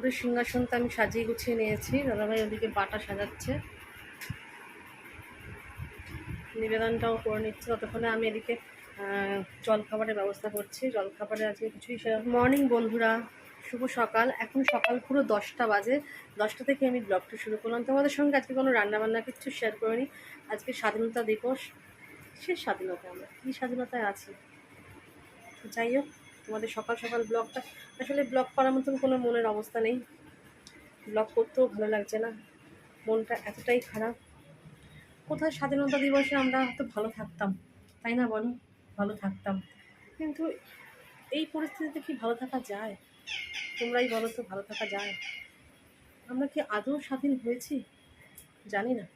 পুরো সিংহাসনটা আমি সাজিয়ে গুছিয়ে নিয়েছি। দাদাভাই ওদিকে বাটা সাজাচ্ছে। নিবেদনটাও করে নিচ্ছে। ততক্ষণে আমি এদিকে জলখাবারের ব্যবস্থা করছি। জলখাবারে আজকে কিছুই মর্নিং বন্ধুরা, শুভ সকাল। এখন সকাল পুরো দশটা বাজে। দশটা থেকে আমি ব্লগটা শুরু করলাম। তোমাদের সঙ্গে আজকে কোনো রান্নাবান্না কিছু শেয়ার করিনি। আজকে স্বাধীনতা দিবস। সে স্বাধীনতা আমরা কী স্বাধীনতায় আছি? যাই হোক। তোমাদের সকাল সকাল ব্লগটা, আসলে ব্লগ করার মতন কোনো মনের অবস্থা নেই। ব্লগ করতেও ভালো লাগছে না। মনটা এতটাই খারাপ। কোথায় স্বাধীনতা দিবসে আমরা হয়তো ভালো থাকতাম, তাই না বলো? ভালো থাকতাম। কিন্তু এই পরিস্থিতিতে কি ভালো থাকা যায়? তোমরাই বলো তো ভালো থাকা যায়। আমরা কি আদৌ স্বাধীন হয়েছি? জানি না।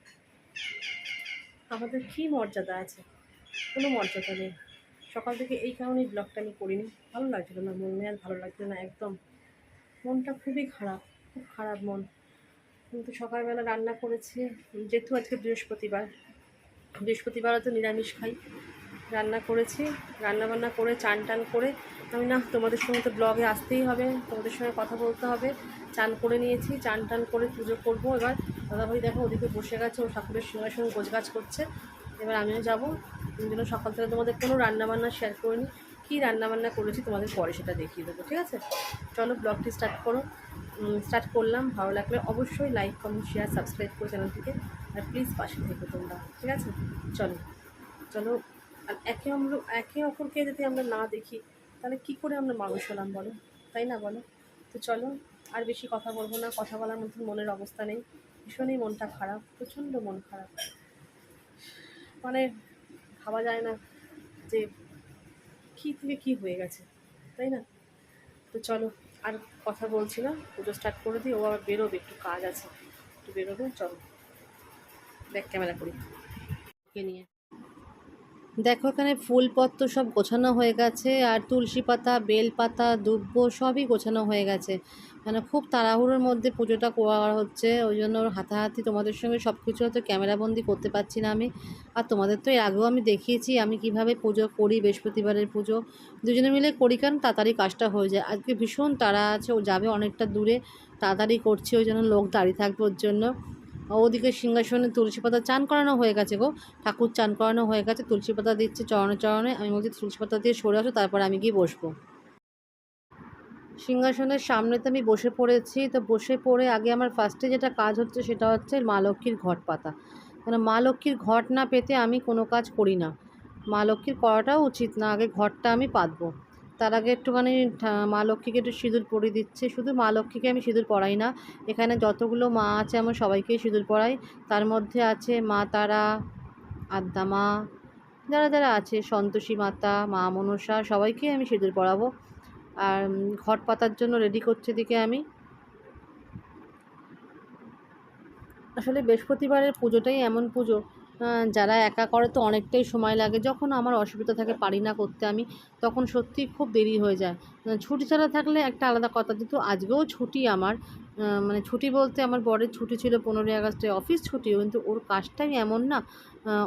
আমাদের কি মর্যাদা আছে? কোনো মর্যাদা নেই। সকাল থেকে এই কারণেই ব্লগটা আমি করিনি। ভালো লাগছিল না, মন মেয়াদ ভালো লাগছিল না একদম। মনটা খুবই খারাপ, খুব খারাপ মন। কিন্তু সকালবেলা রান্না করেছি, যেহেতু আজকে বৃহস্পতিবার বৃহস্পতিবারও তো নিরামিষ খাই। রান্না করেছি রান্না বান্না করে চান টান করে। আমি না, তোমাদের সঙ্গে তো ব্লগে আসতেই হবে, তোমাদের সঙ্গে কথা বলতে হবে। চান করে নিয়েছি চান টান করে পুজো করব এবার। দাদাভাই দেখো ওদিকে বসে গেছে, ও ঠাকুরের সিংহাসন গোছগাছ করছে। এবার আমিও যাব। এই জন্য সকাল থেকে তোমাদের কোনো রান্নাবান্না শেয়ার করিনি। কী রান্নাবান্না করেছি তোমাদের পরে সেটা দেখিয়ে দেবো, ঠিক আছে? চলো ব্লগটি স্টার্ট করো। স্টার্ট করলাম। ভালো লাগলে অবশ্যই লাইক কমেন্ট শেয়ার সাবস্ক্রাইব করে চ্যানেলটিকে আর প্লিজ পাশে থেকো তোমরা, ঠিক আছে? চলো চলো। আর একে আমরা একে অপরকে যদি আমরা না দেখি, তাহলে কী করে আমরা মানুষ হলাম বলো? তাই না বলো? তো চলো, আর বেশি কথা বলব না। কথা বলার মতন মনের অবস্থা নেই। ভীষণই মনটা খারাপ, প্রচণ্ড মন খারাপ। মানে ভাবা যায় না যে কী থেকে কী হয়ে গেছে, তাই না? তো চলো, আর কথা বলছি না, পুজো স্টার্ট করে দিই, ও আবার বেরোবে, একটু কাজ আছে, একটু বেরোবে, চলো দেখ ক্যামেরা করি। ওকে নিয়ে। দেখো, এখানে ফুলপত্র সব গোছানো হয়ে গেছে আর তুলসী পাতা, বেল পাতা, দুব্ব সবই গোছানো হয়ে গেছে। মানে খুব তাড়াহুড়োর মধ্যে পুজোটা করা হচ্ছে, ওই জন্য হাতাহাতি তোমাদের সঙ্গে সব কিছু হয়তো ক্যামেরাবন্দি করতে পারছি না আমি। আর তোমাদের তো এর আগেও আমি দেখিয়েছি আমি কীভাবে পুজো করি, বৃহস্পতিবারের পুজো। দুজনে মিলে করি কারণ তাড়াতাড়ি কাজটা হয়ে যায়। আজকে ভীষণ তাড়া আছে, ও যাবে অনেকটা দূরে, তাড়াতাড়ি করছে, ওই জন্য লোক দাঁড়িয়ে থাকবে ওর জন্য। ওদিকে সিংহাসনে তুলসী পাতা চান করানো হয়ে গেছে গো। ঠাকুর চান করানো হয়ে গেছে, তুলসী পাতা দিচ্ছে চরণে চরণে। আমি বলছি, তুলসী পাতা দিয়ে সরে আসো, তারপর আমি গিয়ে বসবো। সিংহাসনের সামনে তো আমি বসে পড়েছি। তো বসে পড়ে আগে আমার ফার্স্টে যেটা কাজ হচ্ছে, সেটা হচ্ছে মা লক্ষ্মীর ঘট পাতা। কেন মা লক্ষ্মীর ঘট না পেতে আমি কোনো কাজ করি না। মা লক্ষ্মীর করাটাও উচিত না, আগে ঘরটা আমি পাতবো। তার আগে একটুখানি মা লক্ষ্মীকে একটু সিঁদুর পরিয়ে দিচ্ছে। শুধু মা লক্ষ্মীকে আমি সিঁদুর পরাই না। এখানে যতগুলো মা আছে আমার সবাইকেই সিঁদুর পরাই। তার মধ্যে আছে মা তারা আদ্যা মা, যারা যারা আছে, সন্তোষী মাতা, মা মনসা, সবাইকেই আমি সিঁদুর পরাবো। আর ঘট পাতার জন্য রেডি করছে দিকে আমি। আসলে বৃহস্পতিবারের পুজোটাই এমন পুজো যারা একা করে তো অনেকটাই সময় লাগে। যখন আমার অসুবিধা থাকে পারি না করতে আমি, তখন সত্যি খুব দেরি হয়ে যায়। ছুটি ছাড়া থাকলে একটা আলাদা কথা, কিন্তু আজকেও ছুটি আমার। মানে ছুটি বলতে আমার বরের ছুটি ছিল পনেরোই আগস্টে, অফিস ছুটি কিন্তু ওর কাজটাই এমন না।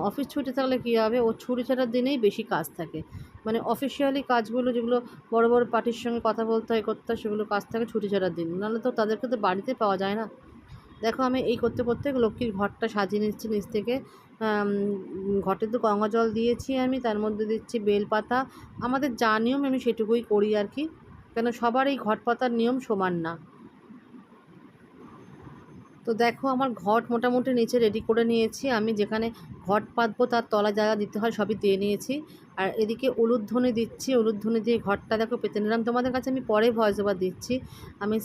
অফিস ছুটি থাকলে কী হবে? ওর ছুটি ছাড়ার দিনেই বেশি কাজ থাকে। মানে অফিসিয়ালি কাজগুলো যেগুলো বড় বড় পার্টির সঙ্গে কথা বলতে হয়, করতে হয়, সেগুলো কাজ থাকে ছুটি ছাড়ার দিন। নাহলে তো তাদেরকে তো বাড়িতে পাওয়া যায় না। দেখো আমি এই করতে করতে লক্ষ্মীর ঘরটা সাজিয়ে নিচ্ছি নিচ থেকে। ঘটে তো গঙ্গা জল দিয়েছি আমি, তার মধ্যে দিচ্ছি বেলপাতা। আমাদের যা নিয়ম আমি সেটুকুই করি আর কি। কেন সবার এই ঘট পাতার নিয়ম সমান না। তো দেখো আমার ঘট মোটামুটি নিচে রেডি করে নিয়েছি। আমি যেখানে ঘট পাতবো তার তলা জায়গা দিতে হয় সবই দিয়ে নিয়েছি। আর এদিকে উলুধ্বনি দিচ্ছি। উলুধ্বনি দিয়ে ঘরটা দেখো পেতে নিলাম। তোমাদের কাছে আমি পরে ভয়েস ওভার দিচ্ছি। আমি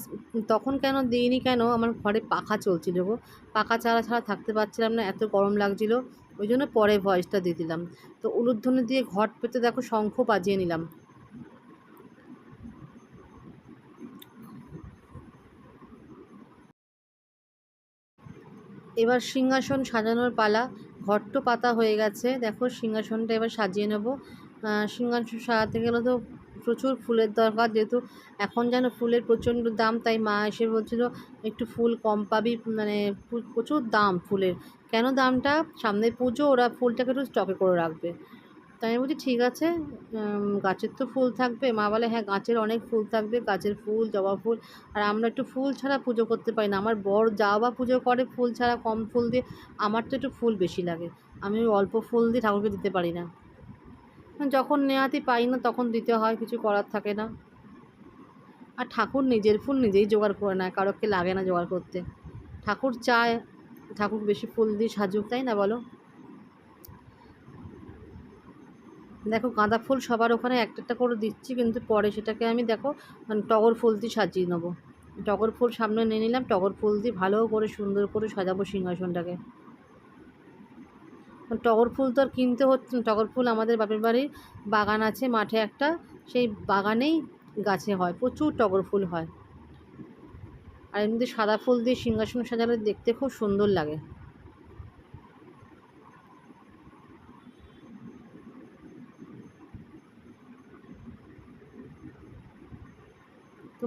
তখন কেন দিইনি কেন? আমার ঘরে পাখা চলছিল গো। পাখা ছাড়া ছাড়া থাকতে পারছিলাম না, এত গরম লাগছিল। ওই জন্য পরে ভয়েসটা দিয়ে দিলাম। তো উলুধ্বনি দিয়ে ঘট পেতে দেখো শঙ্খ বাজিয়ে নিলাম। এবার সিংহাসন সাজানোর পালা, ঘট্ট পাতা হয়ে গেছে। দেখো, সিংহাসনটা এবার সাজিয়ে নেব। সিংহাসন সাজাতে গেলে তো প্রচুর ফুলের দরকার। যেহেতু এখন যেন ফুলের প্রচণ্ড দাম, তাই মা এসে বলছিল, একটু ফুল কম পাবি। মানে প্রচুর দাম ফুলের। কেন দামটা? সামনে পুজো, ওরা ফুলটাকে একটু স্টকে করে রাখবে। তাই আমি বলছি, ঠিক আছে গাছের তো ফুল থাকবে। মা বলে হ্যাঁ গাছের অনেক ফুল থাকবে, গাছের ফুল, জবা ফুল। আর আমরা একটু ফুল ছাড়া পুজো করতে পারি না। আমার বর যা বা পুজো করে ফুল ছাড়া, কম ফুল দিয়ে, আমার তো একটু ফুল বেশি লাগে। আমি অল্প ফুল দিয়ে ঠাকুরকে দিতে পারি না। যখন নেওয়াতে পাই না, তখন দিতে হয়, কিছু করার থাকে না। আর ঠাকুর নিজের ফুল নিজেই জোগাড় করে নেয় কারোকে লাগে না জোগাড় করতে। ঠাকুর চায়, ঠাকুর বেশি ফুল দিয়ে সাজুক, তাই না বলো? দেখো গাঁদা ফুল সবার ওখানে একটা একটা করে দিচ্ছি, কিন্তু পরে সেটাকে আমি দেখো মানে টগর ফুল দিয়ে সাজিয়ে নেব। টগর ফুল সামনে নিয়ে নিলাম, টগর ফুল দিয়ে ভালো করে সুন্দর করে সাজাবো সিংহাসনটাকে। টগর ফুল তো আর কিনতে হচ্ছে না, টগর ফুল আমাদের বাপের বাড়ির বাগান আছে, মাঠে একটা, সেই বাগানেই গাছে হয়, প্রচুর টগর ফুল হয়। আর এমনিতে সাদা ফুল দিয়ে সিংহাসন সাজালে দেখতে খুব সুন্দর লাগে।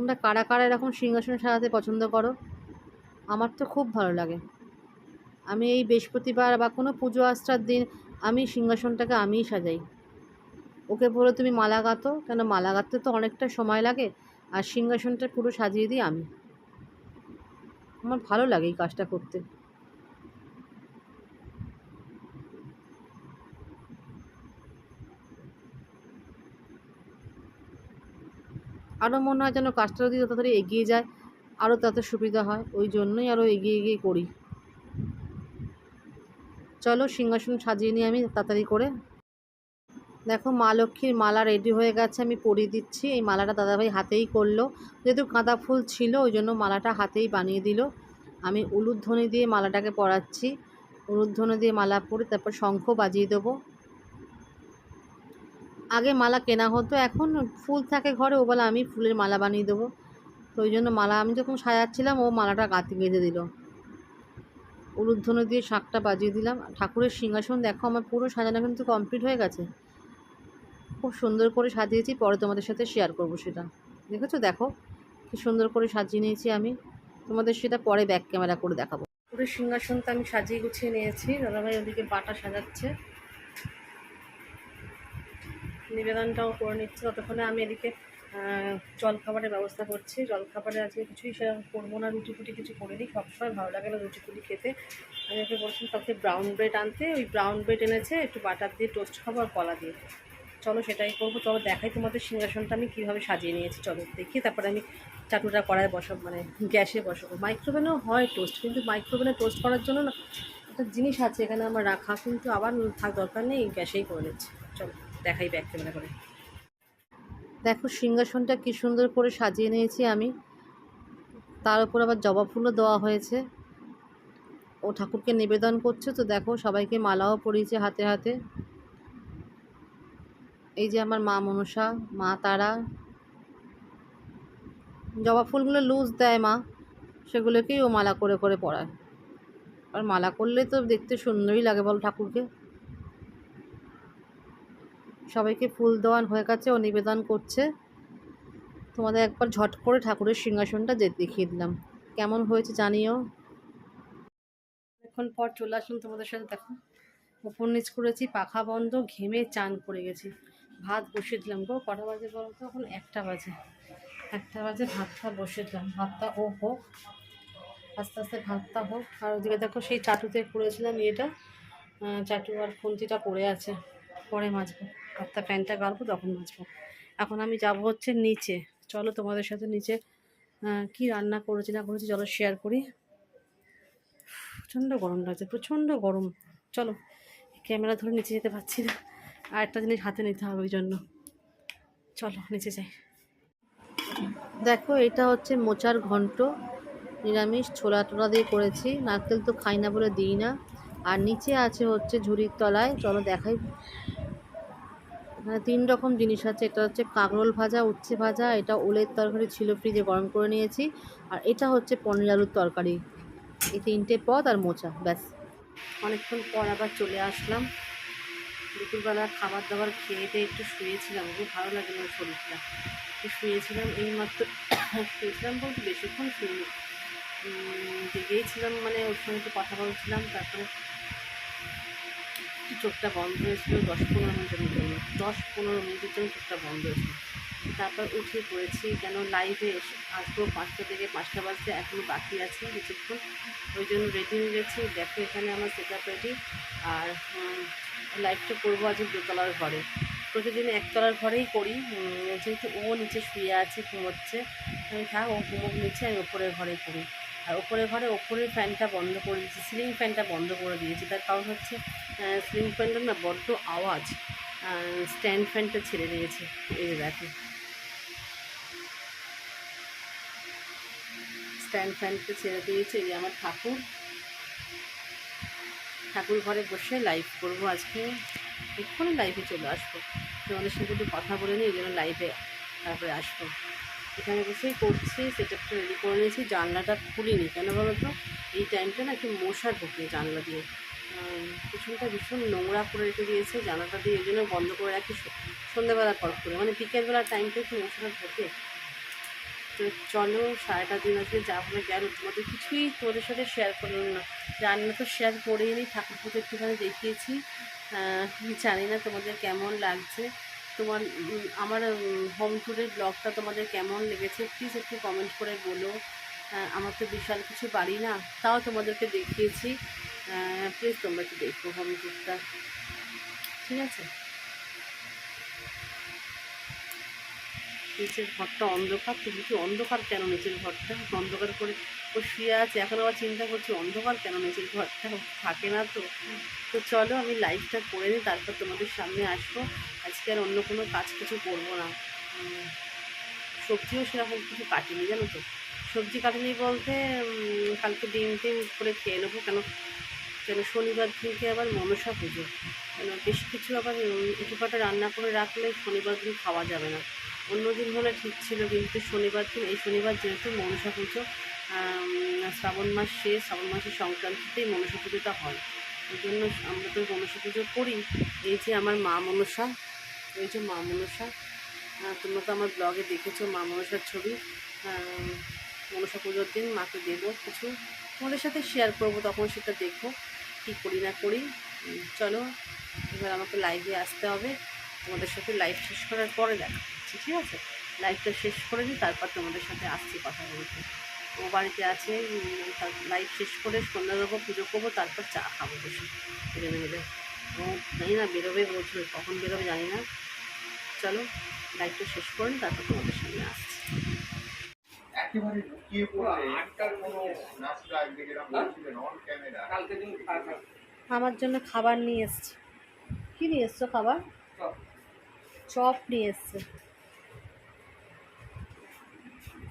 তোমরা কারা কারা এরকম সিংহাসন সাজাতে পছন্দ করো? আমার তো খুব ভালো লাগে। আমি এই বৃহস্পতিবার বা কোনো পুজো আশ্রার দিন আমি সিংহাসনটাকে আমিই সাজাই। ওকে বলো তুমি মালা গাঁতো কেন মালা গাঁথতে তো অনেকটা সময় লাগে, আর সিংহাসনটা পুরো সাজিয়ে দিই আমি। আমার ভালো লাগে এই কাজটা করতে। আরও মনে হয় যেন কাজটা যদি তাড়াতাড়ি এগিয়ে যায়, আরও তাতে সুবিধা হয়। ওই জন্যই আরও এগিয়ে এগিয়ে করি। চলো সিংহাসন সাজিয়ে নিই আমি তাড়াতাড়ি করে। দেখো মা লক্ষ্মীর মালা রেডি হয়ে গেছে, আমি পরিয়ে দিচ্ছি। এই মালাটা দাদাভাই হাতেই করল। যেহেতু গাঁদা ফুল ছিল, ওই জন্য মালাটা হাতেই বানিয়ে দিল। আমি উলুধ্বনি দিয়ে মালাটাকে পরাচ্ছি। উলুধ্বনি দিয়ে মালা পরে তারপর শঙ্খ বাজিয়ে দেবো। আগে মালা কেনা হতো, এখন ফুল থাকে ঘরে, ও বলে, আমি ফুলের মালা বানিয়ে দেবো। তো ওই জন্য মালা, আমি যখন সাজাচ্ছিলাম, ও মালাটা গাঁথে বেঁধে দিল। উলুধ্বনি দিয়ে শাঁখটা বাজিয়ে দিলাম। ঠাকুরের সিংহাসন, দেখো, আমার পুরো সাজানো কিন্তু কমপ্লিট হয়ে গেছে। খুব সুন্দর করে সাজিয়েছি, পরে তোমাদের সাথে শেয়ার করব সেটা। দেখেছ? দেখো, কি সুন্দর করে সাজিয়ে নিয়েছি আমি। তোমাদের সেটা পরে ব্যাক ক্যামেরা করে দেখাবো। পুরো সিংহাসনটা আমি সাজিয়ে গুছিয়ে নিয়েছি। দাদাভাই ওদিকে বাটা সাজাচ্ছে। নিবেদনটাও করে নিচ্ছি। ততক্ষণে আমি এদিকে জল খাবারের ব্যবস্থা করছি। জল খাবারে আজকে কিছুই সেরকম করব না, রুটি ফুটি কিছু করে নিই সবসময় ভালো লাগে না রুটি ফুটি খেতে। আমি ওকে বলছিলাম, কালকে ব্রাউন ব্রেড আনতে। ওই ব্রাউন ব্রেড এনেছে, একটু বাটার দিয়ে টোস্ট খাব আর কলা দিয়ে। চলো সেটাই করব। চলো দেখাই তোমাদের সিংহাসনটা আমি কীভাবে সাজিয়ে নিয়েছি। চলো দেখি, তারপরে আমি চাটুটা কড়ায় বসাবো মানে গ্যাসে বসাবো। মাইক্রোওভেনেও হয় টোস্ট কিন্তু মাইক্রোওভেনে টোস্ট করার জন্য না একটা জিনিস আছে এখানে আমার রাখা, কিন্তু আবার থাক দরকার নেই, গ্যাসেই করে নিচ্ছি। দেখাই ব্যাক ক্যামেরা করে। দেখো, সিংহাসনটা কি সুন্দর করে সাজিয়ে নিয়েছি আমি। তার উপর আবার জবা ফুলও দেওয়া হয়েছে। ও ঠাকুরকে নিবেদন করছে, তো দেখো সবাইকে মালাও পরিয়েছে হাতে হাতে। এই যে আমার মা মনসা, মা তারা। জবা ফুলগুলো লুজ দেয় মা, সেগুলোকেই ও মালা করে করে পরায়। আর মালা করলে তো দেখতে সুন্দরই লাগে বল ঠাকুরকে। সবাইকে ফুল দেওয়ান হয়ে গেছে ও নিবেদন করছে। তোমাদের একবার ঝট করে ঠাকুরের সিংহাসনটা দেখিয়ে দিলাম। কেমন হয়েছে জানিও। এখন পর চলে আসুন তোমাদের সাথে। দেখো উপর নিচ করেছি পাখা বন্ধ ঘেমে চান করে গেছি। ভাত বসিয়ে দিলাম গো। কটা বাজে বলো তো? এখন একটা বাজে। একটা বাজে ভাতটা বসিয়ে দিলাম। ভাতটা ও হোক আস্তে আস্তে ভাতটা হোক। আর ওদিকে দেখো সেই চাটুতে করেছিলাম আহ, চাটু আর খুন্তিটা পড়ে আছে। পরে মাজবো। ভাতটা প্যান্টটা গালবো, তখন মাজবো এখন আমি যাব হচ্ছে নিচে। চলো তোমাদের সাথে নিচে কি রান্না করেছি না করেছি চলো শেয়ার করি। প্রচণ্ড গরম লাগছে, প্রচণ্ড গরম। চলো, ক্যামেরা ধরে নিচে যেতে পারছি না। আর একটা জিনিস হাতে নিতে হবে ওই জন্য। চলো, নিচে যাই। দেখো, এটা হচ্ছে মোচার ঘন্ট। নিরামিষ, ছোলা টোলা দিয়ে করেছি। নারকেল তো খাই না বলে দিই না। আর নিচে আছে হচ্ছে ঝুড়ির তলায়। চলো দেখাই। এখানে তিন রকম জিনিস আছে। এটা হচ্ছে কাঁকরোল ভাজা উচ্ছে ভাজা এটা ওলের তরকারি ছিল ফ্রিজে গরম করে নিয়েছি। আর এটা হচ্ছে পনির আলুর তরকারি। এই তিনটে পদ আর মোচা ব্যাস। অনেকক্ষণ পর আবার চলে আসলাম। দুপুরবেলা খাবার দাবার খেয়ে দিয়ে একটু শুয়েছিলাম। খুব ভালো লাগে না শরীরটা। একটু শুয়েছিলাম এই মাত্র শুয়েছিলাম বলতে বেশিক্ষণ উম, জেগেই মানে ওর সঙ্গে একটু কথা বলছিলাম তারপরে চোখটা বন্ধ হয়েছিল, দশ পনেরো মিনিটের জন্য দশ পনেরো মিনিটের জন্য চোখটা বন্ধ হয়েছিল। তারপর উঠে পড়েছি কেন লাইভে এসে আসব পাঁচটা থেকে পাঁচটা বাজতে এখনও বাকি আছে কিছুক্ষণ। ওই জন্য রেডি হয়ে গেছি, দেখো এখানে আমার সেট রেডি আর লাইভটা করব আজ দোতলার ঘরে। প্রতিদিন একতলার ঘরেই করি যেহেতু ও নিচে শুয়ে আছে, ঘুমোচ্ছে। আমি থাক, ও ঘুমোক নিচে, আমি ওপরের ঘরে করি। আর ওপরের ঘরে ওপরের ফ্যানটা বন্ধ করে দিয়েছি, সিলিং ফ্যানটা বন্ধ করে দিয়েছি। তার কারণ হচ্ছে সিলিং ফ্যানটা না বড্ড আওয়াজ স্ট্যান্ড ফ্যানটা ছেড়ে দিয়েছে এই দেখো স্ট্যান্ড ফ্যানটা ছেড়ে দিয়েছে এই আমার ঠাকুর। ঠাকুর ঘরে বসে লাইভ করব আজকে। এক্ষুনি লাইভে চলে আসব। তোমাদের সাথে একটু কথা বলে নিই, এই জন্য লাইভে তারপরে আসব। এখানে বসেই করছি সেটআপটা রেডি করে নিয়েছি, জানলাটা খুলিনি। কেন বলো তো এই টাইমটা না একটু মশা ঢোকে জানলা দিয়ে। পিছনটা ভীষণ নোংরা করে রেখে দিয়েছে, জানলাটা দিয়ে এই জন্য বন্ধ করে রাখি সো- সন্ধ্যেবেলার পর করে। মানে বিকেলবেলার টাইমটা একটু মশাটা ঢোকে তো চলো, সারাটা দিন আজকে যা হলে গেল। তোমাদের কিছুই তোমাদের সাথে শেয়ার করলাম না। রান্না তো শেয়ার করেই নি, ঠাকুর পুজো একটুখানি দেখিয়েছি। জানি না তোমাদের কেমন লাগছে। তোমার আমার হোম ট্যুরের ব্লগটা তোমাদের কেমন লেগেছে? প্লিজ একটু কমেন্ট করে বলো। আমার তো বিশাল কিছু বাড়ি না, তাও তোমাদেরকে দেখিয়েছি। প্লিজ তোমরা একটু দেখো হোম ট্যুরটা ঠিক আছে? নিচের ঘরটা অন্ধকার তো কিছু অন্ধকার কেন নিচের ঘরটা? অন্ধকার করে ও শুয়ে আছে, এখন আবার চিন্তা করছি, অন্ধকার কেন নিচের ঘরটা? থাকে না তো। তো চলো আমি লাইভটা করে নিই, তারপর তোমাদের সামনে আসব। আজকে আর অন্য কোনো কাজ কিছু করব না। সবজিও সেরকম কিছু কাটিনি, জানো তো। সবজি কাটিনি বলতে কালকে ডিম টিম করে খেয়ে নেব কেন? কেন শনিবার দিনকে আবার মনসা পুজো। কেন বেশ কিছু আবার একটু রান্না করে রাখলে শনিবার দিন খাওয়া যাবে না। অন্য দিন হলে ঠিক ছিল, কিন্তু শনিবার দিন, এই শনিবার যেহেতু মনসা পুজো শ্রাবণ মাস শেষ, শ্রাবণ মাসের সংক্রান্তিতেই মনসা পুজোটা হয়। ওই জন্য আমরা তো মনসা পুজো করি। এই যে আমার মা মনসা এই যে মা মনসা তোমরা তো আমার ব্লগে দেখেছ মা মনসার ছবি। মনসা পুজোর দিন মাকে দেবো কিছু। তোমাদের সাথে শেয়ার করব, তখন সেটা দেখো কী করি না করি। চলো, এবার আমাকে লাইভে আসতে হবে। তোমাদের সাথে লাইভ শেষ করার পরে দেখা ঠিক আছে? লাইভটা শেষ করে দিই তারপর তোমাদের সাথে আসছি কথা বলতে। ও বাড়িতে আছে লাইভ শেষ করে সন্ধ্যা দেবো, পুজো করব, তারপর চা খাব বসে। দুজনে মিলে ও জানি না, বেরোবে বলছিল, কখন বেরোবে জানি না। চলো লাইভটা শেষ করুন তারপর তোমাদের সামনে আসছি। একেবারে লুকিয়ে পড়লে কোনো নাচটা একদিকে বলছিলেন অন ক্যামেরা কালকে দিন আমার জন্য খাবার নিয়ে এসছে। কী নিয়ে এসছো খাবার? চপ। নিয়ে এসছে।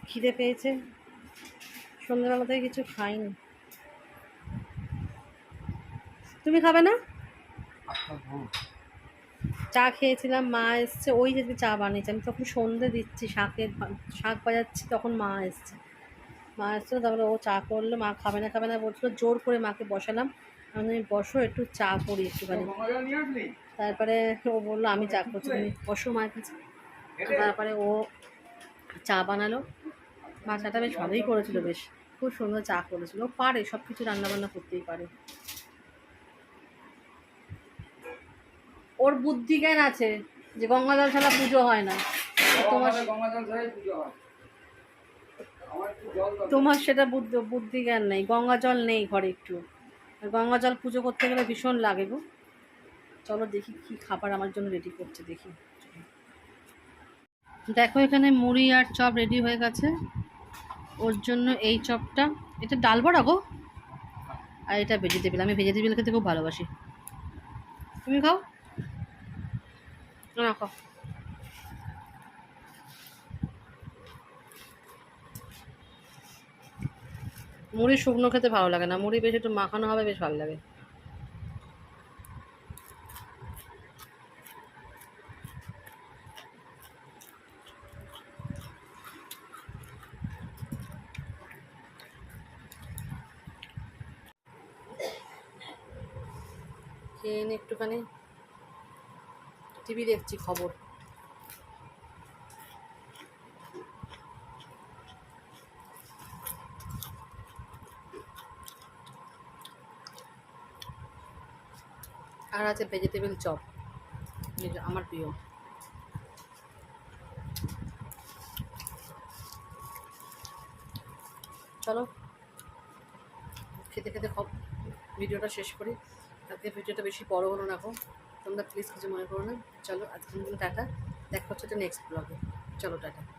খিদে পেয়েছে। সন্ধ্যেবেলা থেকে কিছু খাইনি। তুমি খাবে না? চা খেয়েছিলাম মা এসছে ওই যেদিকে চা বানিয়েছে আমি তখন সন্ধে দিচ্ছি শাকের শাক বাজাচ্ছি তখন মা এসছে। মা এসছিল তারপরে ও চা করল মা খাবে না খাবে না বলছিল জোর করে মাকে বসালাম আমি বসো একটু চা করি একটুখানি। তারপরে ও বলল আমি চা করছি তুমি বসো মায়ের কাছে। তারপরে ও চা বানালো। মা চাটা বেশ ভালোই করেছিল বেশ। খুব সুন্দর চা করেছিল। ও পারে সব কিছু রান্নাবান্না করতেই পারে। ওর বুদ্ধি জ্ঞান আছে যে গঙ্গাজল ছাড়া পুজো হয় না। তোমার তোমার গঙ্গা জল হয়। জল সেটা বুদ্ধি বুদ্ধি জ্ঞান নেই গঙ্গা জল নেই ঘরে একটু। আর গঙ্গা জল পুজো করতে গেলে ভীষণ লাগে গো। চলো দেখি কি খাবার আমার জন্য রেডি করছে দেখি। দেখো এখানে মুড়ি আর চপ রেডি হয়ে গেছে। ওর জন্য এই চপটা এটা ডাল বড়া গো? আর এটা ভেজিটেবিল আমি ভেজিটেবিল খেতে খুব ভালোবাসি। তুমি খাও? খাও মুড়ি শুকনো খেতে ভালো লাগে না। মুড়ি বেশ একটু মাখানো হবে, বেশ ভালো লাগে। খেয়ে একটুখানি। টিভি দেখছি খবর। আর আছে ভেজিটেবল চপ আমার প্রিয়। চলো, খেতে খেতে সব ভিডিওটা শেষ করি। তাতে ভিডিওটা বেশি বড় হলো না এখন তোমরা প্লিজ কিছু মনে করো না। চলো, আজকের জন্য টাটা। দেখা হচ্ছে নেক্সট ব্লগে চলো, টাটা।